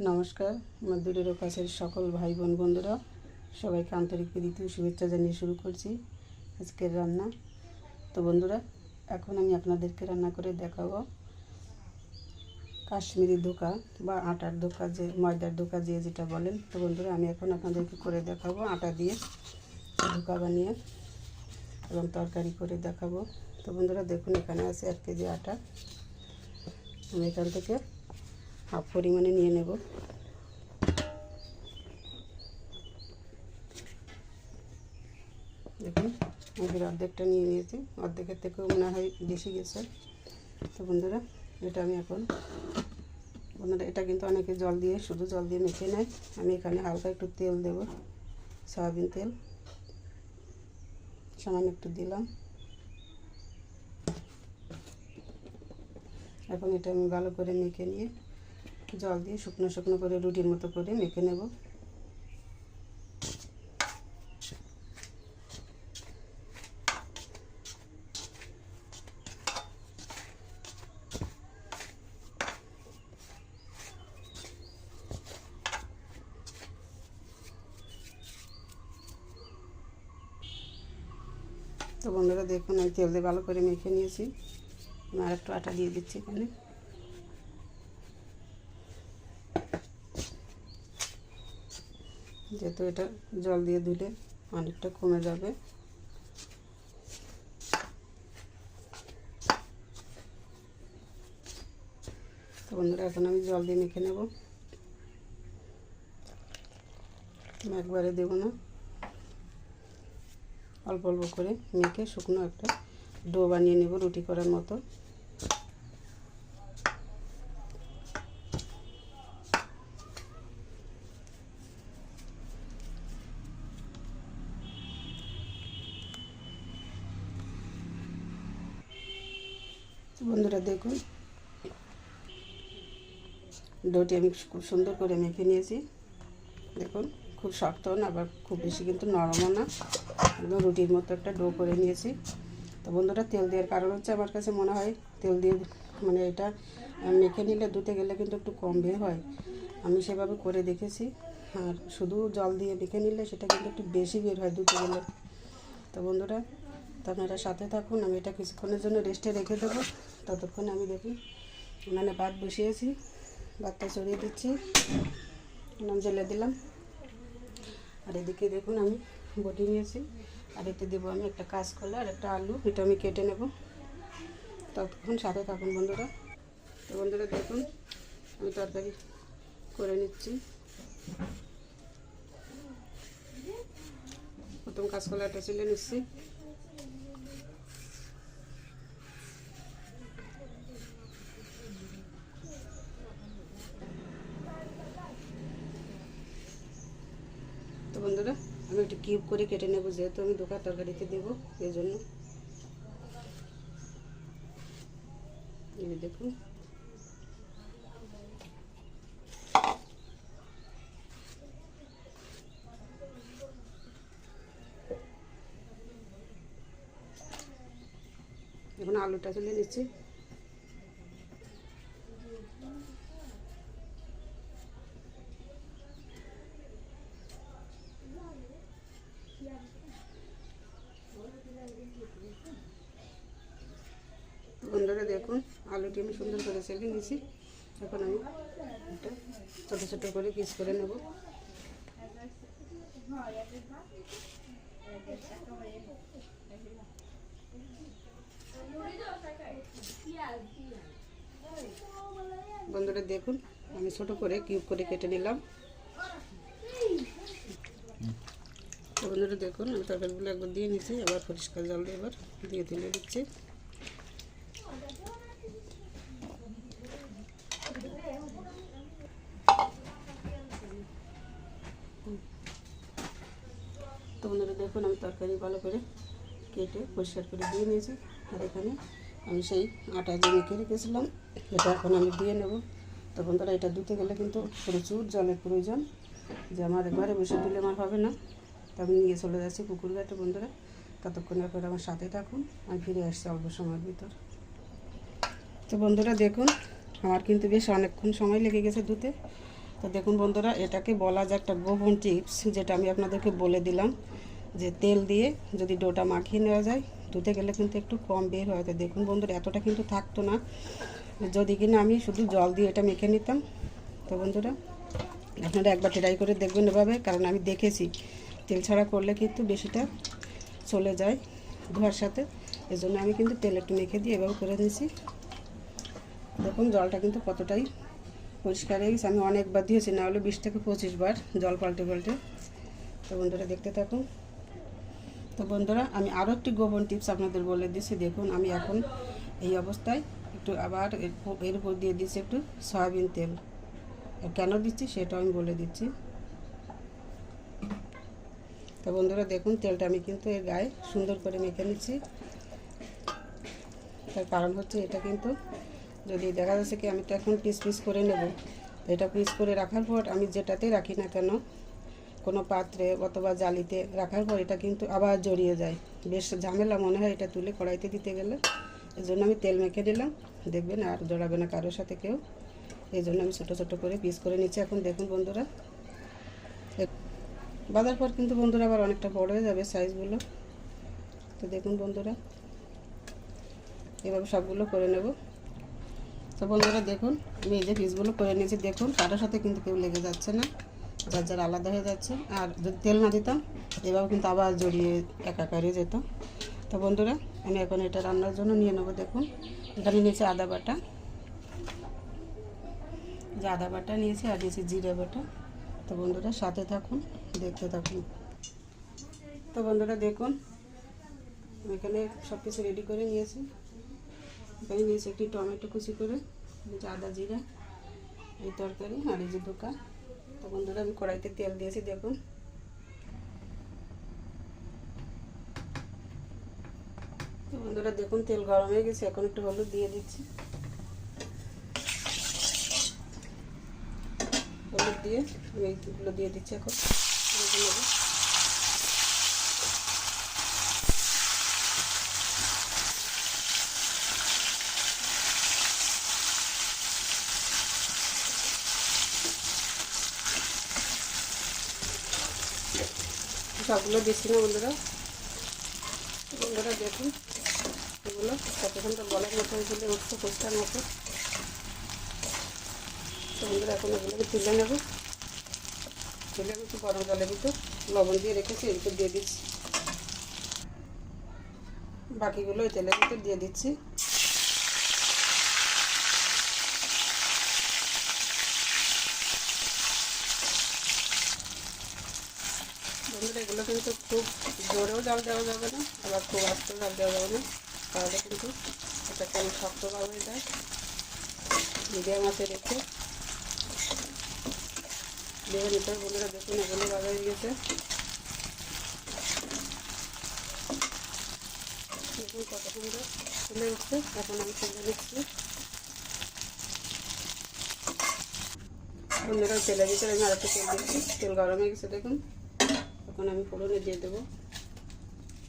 নমস্কার, আমার দূরের কাছের সকল ভাই বোন বন্ধুরা, সবাইকে আন্তরিক প্রীতি শুভেচ্ছা জানিয়ে শুরু করছি আজকের রান্না। তো বন্ধুরা, এখন আমি আপনাদেরকে রান্না করে দেখাবো কাশ্মীরি ধোকা বা আটার ধোকা যে, ময়দার ধোকা যে যেটা বলেন। তো বন্ধুরা, আমি এখন আপনাদেরকে করে দেখাবো আটা দিয়ে ধোকা বানিয়ে এবং তরকারি করে দেখাবো। তো বন্ধুরা, দেখুন এখানে আছে এক কেজি আটা। আমি এখান থেকে হাফ পরিমাণে নিয়ে নেব। দেখুন আমি অর্ধেকটা নিয়ে নিয়েছি। অর্ধেকের থেকেও মনে হয় বেশি গেছে। তো বন্ধুরা, এটা আমি এখন বন্ধুরা, এটা কিন্তু অনেকে জল দিয়ে, শুধু জল দিয়ে মেখে নেয়। আমি এখানে হালকা একটু তেল দেব, সয়াবিন তেল। সামান্য একটু দিলাম। এখন এটা আমি ভালো করে মেখে নিয়ে জল দিয়ে শুকনো শুকনো করে রুটির মতো করে মেখে নেব। তো বন্ধুরা দেখুন, আমি তেল দিয়ে ভালো করে মেখে নিয়েছি। আর একটু আটা দিয়ে দিচ্ছি এখানে। যেহেতু এটা জল দিয়ে দিলে অনেকটা কমে যাবে। তো বন্ধুরা, এখন আমি জল দিয়ে মেখে নেব। একবারে দেবো না। অল্প অল্প করে মেখে শুকনো একটা ডো বানিয়ে নেব রুটি করার মতো বন্ধুরা দেখুন ডোটি আমি খুব সুন্দর করে মেখে নিয়েছি। দেখুন, খুব শক্তও না, আবার খুব বেশি কিন্তু নরমও না। একদম রুটির মতো একটা ডো করে নিয়েছি। তো বন্ধুরা, তেল দেওয়ার কারণ হচ্ছে আমার কাছে মনে হয় তেল দিয়ে মানে এটা মেখে নিলে ধুতে গেলে কিন্তু একটু কম বের হয়। আমি সেভাবে করে দেখেছি। আর শুধু জল দিয়ে মেখে নিলে সেটা কিন্তু একটু বেশি বের হয় দুতে গেলে। তো বন্ধুরা, আপনারা সাথে থাকুন, আমি এটা কিছুক্ষণের জন্য রেস্টে রেখে দেবো। ততক্ষণ আমি দেখি উনানে ভাত বসিয়েছি। ভাতটা চড়িয়ে দিচ্ছি। জেলে দিলাম। আর এদিকে দেখুন আমি বটি নিয়েছি। আর এতে দেবো আমি একটা কাঁচকলা আর একটা আলু, এটা আমি কেটে নেব। ততক্ষণ সাথে থাকুন বন্ধুরা। তো বন্ধুরা দেখুন, আমি তরকারি করে নিচ্ছি। প্রথম কাঁচকলাটা ছিলে নিচ্ছি। তো বন্ধুরা, আমি একটু কিউব করে কেটে নেব, যেহেতু আমি দোকান তরকারিতে দেবো এই জন্য দেখুন। এখন আলুটা তুলে নিচ্ছি বন্ধুরা দেখুন আলুটি আমি সুন্দর করে সেলে নিয়েছি এখন আমি এটা ছোটো ছোটো করে পিস করে নেব। বন্ধুরা দেখুন, আমি ছোট করে কিউব করে কেটে নিলাম। বন্ধুরা দেখুন, আমি তরকারিগুলো একবার দিয়ে নিচ্ছি আবার পরিষ্কার জল দিয়ে এবার দিয়ে তুলে দিচ্ছি। বন্ধুরা, দেখুন আমি তরকারি ভালো করে কেটে পরিষ্কার করে দিয়ে নিয়েছি। আর এখানে আমি সেই আটা যে মেখে রেখেছিলাম, এটা এখন আমি দিয়ে নেব। তো বন্ধুরা, এটা ধুতে গেলে কিন্তু প্রচুর জলের প্রয়োজন যে আমার ঘরে বসে দিলে আমার হবে না। তো আমি নিয়ে চলে যাচ্ছি পুকুর ঘাটে বন্ধুরা। ততক্ষণ আপনারা আমার সাথে থাকুন, আমি ফিরে আসছি অল্প সময়ের ভিতর। তো বন্ধুরা, দেখুন, আমার কিন্তু বেশ অনেকক্ষণ সময় লেগে গেছে ধুতে। তো দেখুন বন্ধুরা, এটাকে বলা যায় একটা গোপন টিপস, যেটা আমি আপনাদেরকে বলে দিলাম যে তেল দিয়ে যদি ডোটা মাখিয়ে নেওয়া যায়, ধুতে গেলে কিন্তু একটু কম বের হয়। তো দেখুন বন্ধুরা, এতটা কিন্তু থাকতো না। যদি কিনা আমি শুধু জল দিয়ে এটা মেখে নিতাম। তো বন্ধুরা, আপনারা একবার ট্রাই করে দেখবেন এভাবে, কারণ আমি দেখেছি। তেল ছাড়া করলে কিন্তু বেশিটা চলে যায় ধোয়ার সাথে। এজন্য আমি কিন্তু তেল একটু মেখে দিয়ে এভাবে করে দিয়েছি দেখুন জলটা কিন্তু কতটাই পরিষ্কার হয়ে গেছে। আমি অনেকবার দিয়েছি, না হলে বিশ থেকে পঁচিশ বার জল পাল্টে পাল্টে। তো বন্ধুরা, দেখতে থাকুন। তো বন্ধুরা, আমি আরও একটি গোপন টিপস আপনাদের বলে দিচ্ছি। দেখুন, আমি এখন এই অবস্থায় একটু আবার এর উপর- দিয়ে দিচ্ছি একটু সয়াবিন তেল। কেন দিচ্ছি সেটা আমি বলে দিচ্ছি। তো বন্ধুরা, দেখুন, তেলটা আমি কিন্তু এর গায়ে সুন্দর করে মেখে নিচ্ছি। তার কারণ হচ্ছে এটা কিন্তু যদি দেখা যাচ্ছে কি আমি তো এখন পিস পিস করে নেব এটা পিস করে রাখার পর আমি যেটাতে রাখি না কেন, কোনো পাত্রে অথবা জালিতে রাখার পর এটা কিন্তু আবার জড়িয়ে যায়। বেশ ঝামেলা মনে হয় এটা তুলে কড়াইতে দিতে গেলে এই জন্য আমি তেল মেখে দিলাম দেখবেন আর জড়াবে না কারোর সাথে কেউ। এই জন্য আমি ছোটো ছোটো করে পিস করে নিচ্ছি। এখন দেখুন বন্ধুরা বাঁধার পর কিন্তু বন্ধুরা আবার অনেকটা বড় হয়ে যাবে সাইজগুলো তো দেখুন বন্ধুরা, এভাবে সবগুলো করে নেব। তো বন্ধুরা দেখুন আমি এই যে পিসগুলো করে নিয়েছি, দেখুন, কারোর সাথে কিন্তু কেউ লেগে যাচ্ছে না, যার যার আলাদা হয়ে যাচ্ছে। আর যদি তেল না দিতাম, এভাবে কিন্তু আবার জড়িয়ে একাকার যেত। তো বন্ধুরা, আমি এখন এটা রান্নার জন্য নিয়ে নেব, দেখুন। এখানে নিয়েছি আদা বাটা। যে আদা বাটা নিয়েছি, আর নিয়েছি জিরে বাটা। তো বন্ধুরা, সাথে থাকুন, দেখতে থাকুন। তো বন্ধুরা, দেখুন এখানে সব কিছু রেডি করে নিয়েছি। এখানে নিয়েছি একটি টমেটো কুচি করে। আদা জিরা, এই তরকারি আর এই যে দোকা তো বন্ধুরা, আমি কড়াইতে তেল দিয়েছি, দেখুন। তো বন্ধুরা, দেখুন, তেল গরম হয়ে গেছে, এখন একটু হলুদ দিয়ে দিচ্ছি। হলুদ দিয়ে এইগুলো দিয়ে দিচ্ছি এখন। সবগুলো দিচ্ছি না বন্ধুরা। বন্ধুরা দেখুন, এগুলো কতক্ষণটা বলার মতো হয়েছিল উঠছে ফুচকার মতো। তো বন্ধুরা এখন এগুলোকে তুলে নেব। তুলে একটু গরম জলের ভিতর। লবণ দিয়ে রেখেছি ভিতর দিয়ে দিচ্ছি। বাকিগুলো ওই তেলের দিয়ে দিচ্ছি। বন্ধুরা এগুলো কিন্তু খুব জোরেও জল দেওয়া যাবে না, আবার খুব আস্তে জল দেওয়া যাবে না। তাহলে কিন্তু এটা ভাব হয়ে যায়। মিডিয়াম আছে রেখে দিয়ে নিতে বন্ধুরা, দেখুন এগুলো ভালো হয়ে গেছে। দেখুন কত সুন্দর ফুলে উঠছে। এখন আমি তুলে দিচ্ছি বন্ধুরা, তেলের ভিতরে আমি আরেকটু তেল দিচ্ছি। তেল গরম হয়ে গেছে, দেখুন। এখন আমি ফোড়নে দিয়ে দেবো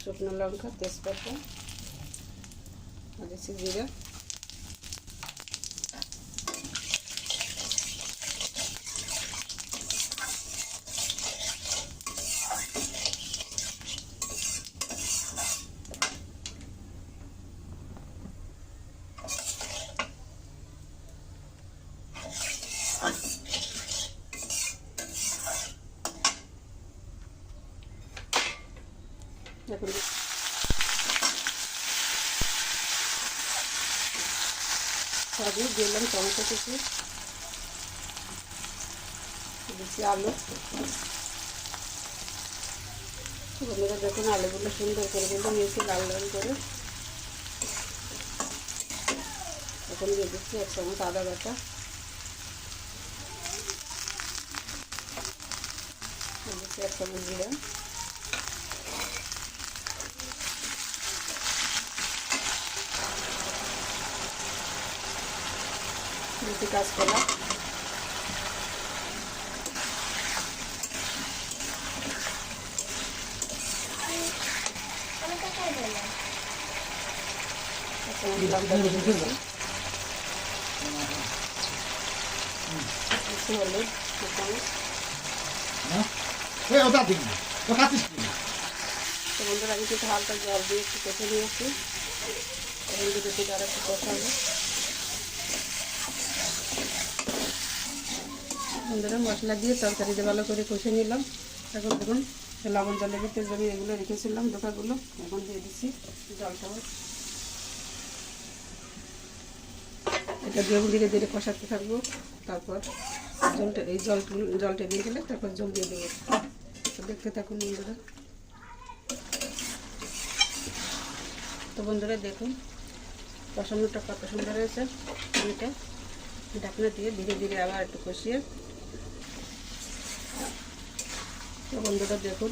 শুকনো লঙ্কা তেজপাতা আর দিচ্ছি জিরা এখন সবই দিলাম টমেটো কুচি। দিচ্ছি আলু। বন্ধুরা দেখুন, আলুগুলো সুন্দর করে কিন্তু নিয়েছি লাল লাল করে। এখন দিয়ে দিচ্ছি এক চামচ আদা বাটা। দিচ্ছি এক চামচ জিরা দুটি কাঁচকলা লঙ্কা দিয়ে দিচ্ছি। একটু হলুদ এক চামচ হ্যাঁ এই ওটা দিন না তো খাচ্ছিস কি তো বন্ধুরা আমি কিন্তু হালকা জল দিয়ে একটু কষে নিয়েছি। এবং রুটিটা আর একটু কষাবো। বন্ধুরা মশলা দিয়ে তরকারিতে ভালো করে কষে নিলাম। এখন দেখুন লবণ জলের ভিতরে আমি এগুলো রেখেছিলাম, ডোকাগুলো। এখন দিয়ে দিচ্ছি জলটা। এটা দিয়ে ধীরে ধীরে কষাতে থাকব। তারপর জলটা, এই জল জলটা দিয়ে গেলে তারপর জল দিয়ে দেবো। দেখতে থাকুন বন্ধুরা। তো বন্ধুরা দেখুন, কষানোটা কত সুন্দর হয়েছে। এটা ঢাকনা দিয়ে ধীরে ধীরে আবার একটু কষিয়ে তো বন্ধুরা দেখুন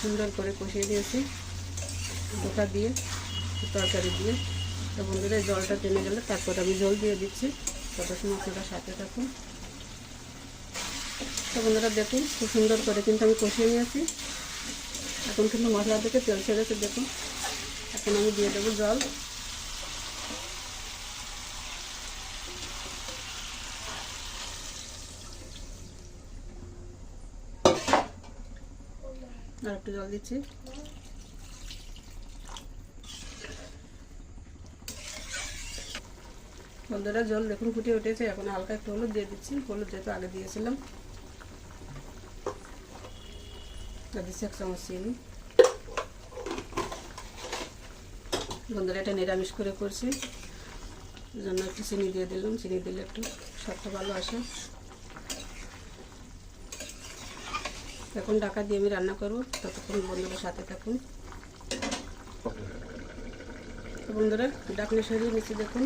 সুন্দর করে কষিয়ে দিয়েছি গোটা দিয়ে, তরকারি দিয়ে। তো বন্ধুরা জলটা টেনে গেলে তারপর আমি জল দিয়ে দিচ্ছি তত সময় আপনারা সাথে থাকুন। তো বন্ধুরা দেখুন, খুব সুন্দর করে কিন্তু আমি কষিয়ে নিয়েছি। এখন কিন্তু মশলা থেকে তেল ছেড়েছে, দেখুন। এখন আমি দিয়ে দেবো জল। আর একটু জল দিচ্ছি। বন্ধুরা, জল দেখুন ফুটে উঠেছে। এখন হালকা একটু হলুদ দিয়ে দিচ্ছি। হলুদ যেহেতু আগে দিয়েছিলাম। এক চামচ চিনি। বন্ধুরা, এটা নিরামিষ করে করছি। জন্য একটু চিনি দিয়ে দিলাম। চিনি দিলে একটু স্বাদটা ভালো আসে। এখন ডাকা দিয়ে আমি রান্না করব। ততক্ষণ বন্ধুরা সাথে থাকুন। বন্ধুরা, ডাকনা সরিয়ে নিচ্ছি, দেখুন।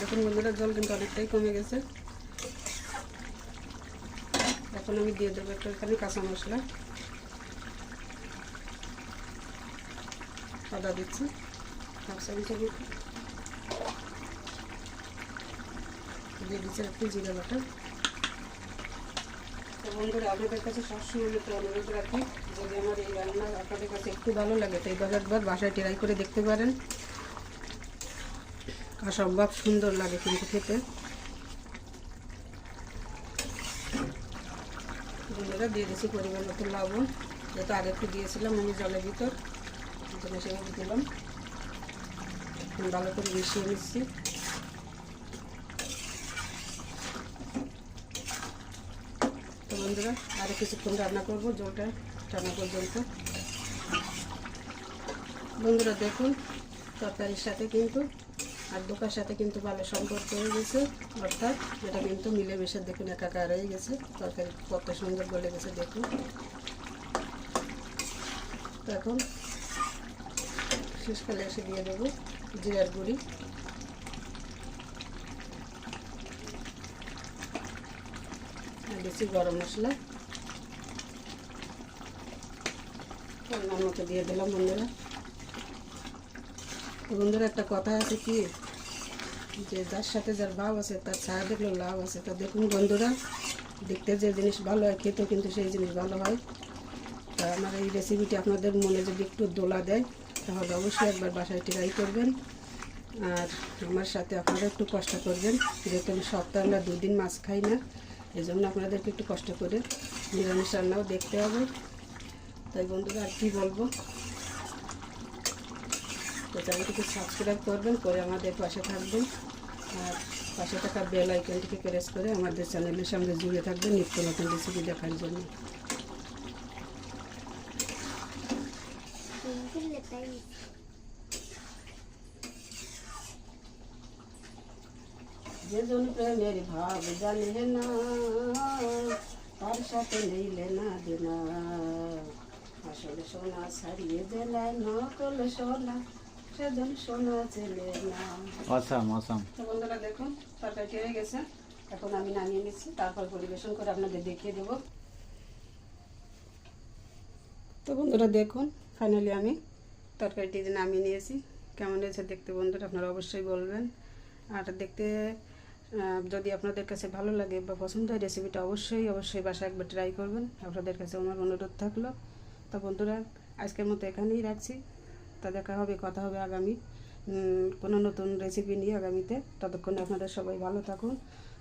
দেখুন বন্ধুরা, জল কিন্তু অনেকটাই কমে গেছে। এখন আমি দিয়ে দেবো একটু এখানে কাঁচা মশলা। আদা দিচ্ছি। দিয়ে দিচ্ছি একটু জিরা বাটা। তো বন্ধুরা আপনাদের কাছে সবসময় একটু অনুরোধ রাখি যদি আমার এই রান্না আপনাদের কাছে একটু ভালো লাগে তো এইভাবে একবার বাসায় ট্রাই করে দেখতে পারেন। অসম্ভব সুন্দর লাগে কিন্তু খেতে। বন্ধুরা দিয়ে দিয়েছি পরিমাণ মতো লবণ, যেহেতু আগে একটু দিয়েছিলাম আমি জলের ভিতর সেভাবে দিলাম। ভালো করে মিশিয়ে নিচ্ছি। বন্ধুরা আরও কিছুক্ষণ রান্না করব, জলটা টানা পর্যন্ত। বন্ধুরা, দেখুন, তরকারির সাথে কিন্তু আর দোকার সাথে কিন্তু ভালো সম্পর্ক হয়ে গেছে। অর্থাৎ এটা কিন্তু মিলেমিশে দেখুন, একাকার হয়ে গেছে। তরকারি কত সুন্দর গলে গেছে, দেখুন। এখন শেষকালে এসে দিয়ে দেবো জিরার গুঁড়ি আর দিচ্ছি গরম মশলা। পরিমাণ মতো দিয়ে দিলাম বন্ধুরা। বন্ধুরা, একটা কথা আছে কি? যে যার সাথে যার ভাব আছে, তার ছায়া দেখলেও লাভ আছে। তা দেখুন বন্ধুরা, দেখতে যে জিনিস ভালো হয়, খেতেও কিন্তু সেই জিনিস ভালো হয়। তা আমার এই রেসিপিটি আপনাদের মনে যদি একটু দোলা দেয়, তাহলে অবশ্যই একবার বাসায় ট্রাই করবেন। আর আমার সাথে আপনারা একটু কষ্ট করবেন, যেহেতু আমি সপ্তাহে দুদিন মাছ খাই না। এই জন্য আপনাদেরকে একটু কষ্ট করে নিরামিষ রান্নাও দেখতে হবে। তাই বন্ধুরা আর কী বলব? তো চ্যানেলটিকে সাবস্ক্রাইব করবেন, করে আমাদের পাশে থাকবেন। আর পাশে থাকা বেল আইকনটিকে প্রেস করে আমাদের চ্যানেলের সঙ্গে জুড়ে থাকবেন নিত্য নতুন রেসিপি দেখার জন্য। যে জন প্রেমের ভাব জানে না তার সাথে নেই লেনা দেনা আসলে সোনা ছাড়িয়ে দেলায় নকল সোনা সেজন সোনা চেলে না আসাম আসাম তো বন্ধুরা দেখুন তরকারিটি হয়ে গেছে। এখন আমি নামিয়ে নিচ্ছি, তারপর পরিবেশন করে আপনাদের দেখিয়ে দেব। তো বন্ধুরা দেখুন ফাইনালি আমি তরকারিটি নামিয়ে নিয়েছি। কেমন হয়েছে দেখতে বন্ধুরা, আপনারা অবশ্যই বলবেন। আর দেখতে যদি আপনাদের কাছে ভালো লাগে বা পছন্দ হয় রেসিপিটা অবশ্যই অবশ্যই বাসায় একবার ট্রাই করবেন। আপনাদের কাছে আমার অনুরোধ থাকল। তো বন্ধুরা, আজকের মতো এখানেই রাখছি। তা দেখা হবে, কথা হবে আগামী কোনো নতুন রেসিপি নিয়ে আগামীতে। ততক্ষণ আপনাদের সবাই ভালো থাকুন।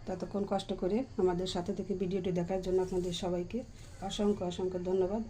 ততক্ষণ কষ্ট করে আমাদের সাথে থেকে ভিডিওটি দেখার জন্য আপনাদের সবাইকে অসংখ্য অসংখ্য ধন্যবাদ।